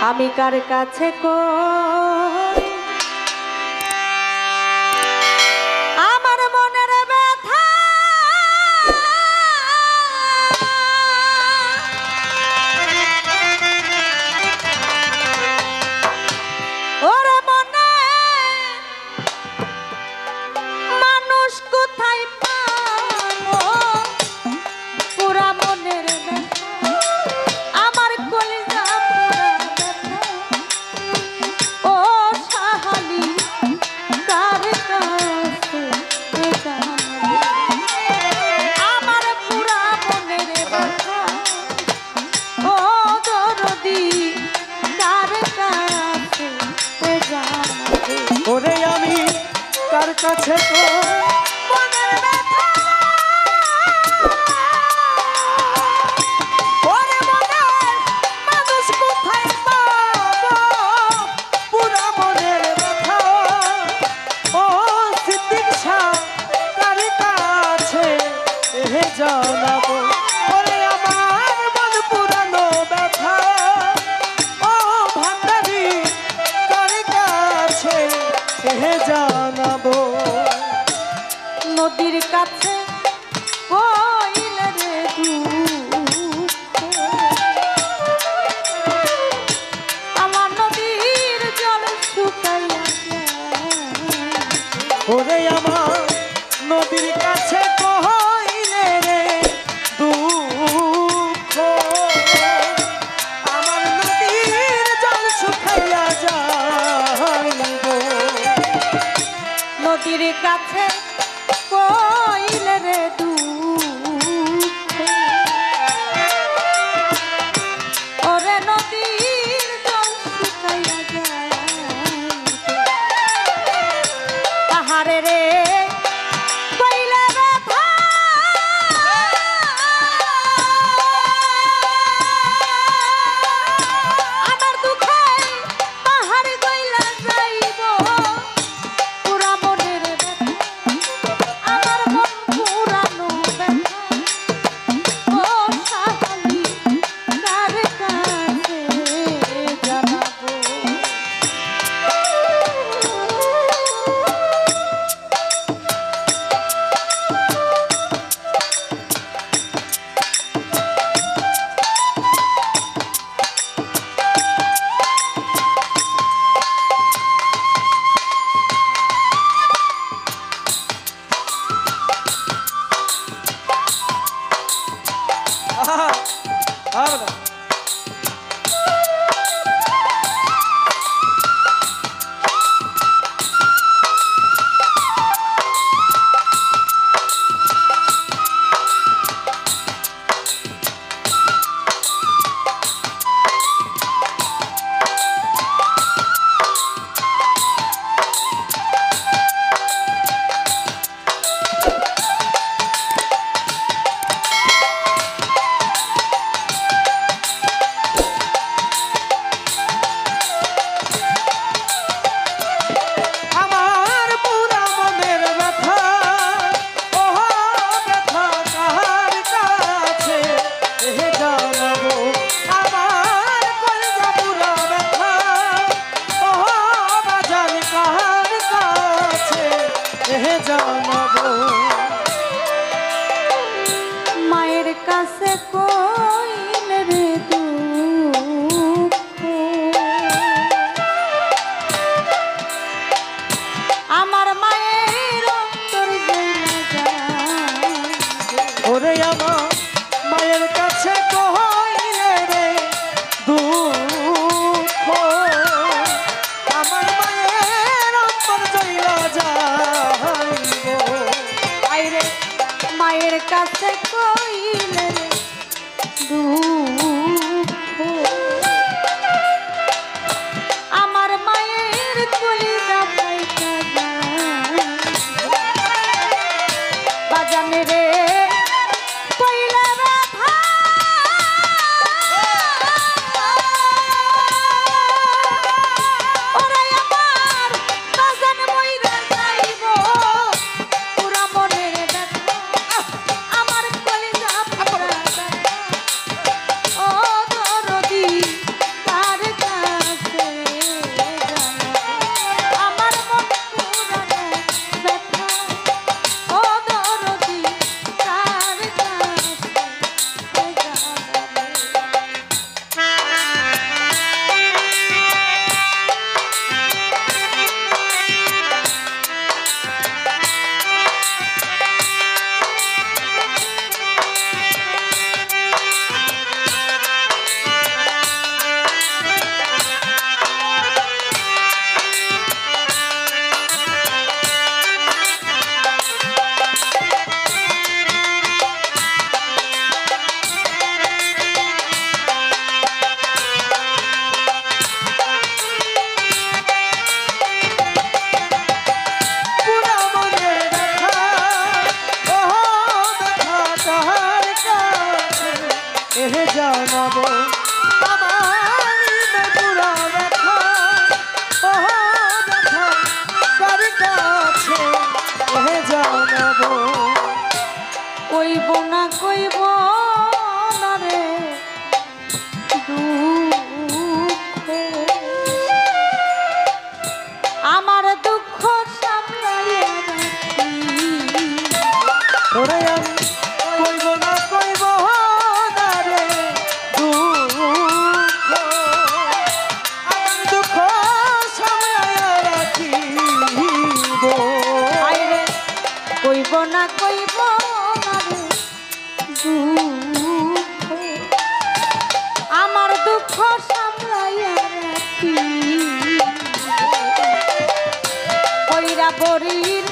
আমি কার কাছে কো কাছে তো নবীর কাছে কইলে আমার নদীর জল শুকাইয়া ওরে আমার নদীর কাছে কইলে রে দুঃখ। আমার নদীর জল শুকাইয়া যায় নদীর কাছে কইলে রে দুঃখ। ওরে নদীর জল শুকাইয়া যায় পাহাড়ে রে থেকে না কইব না রে দুঃখ আমার দুঃখ সামলাইয়া রাখি কইরা বরির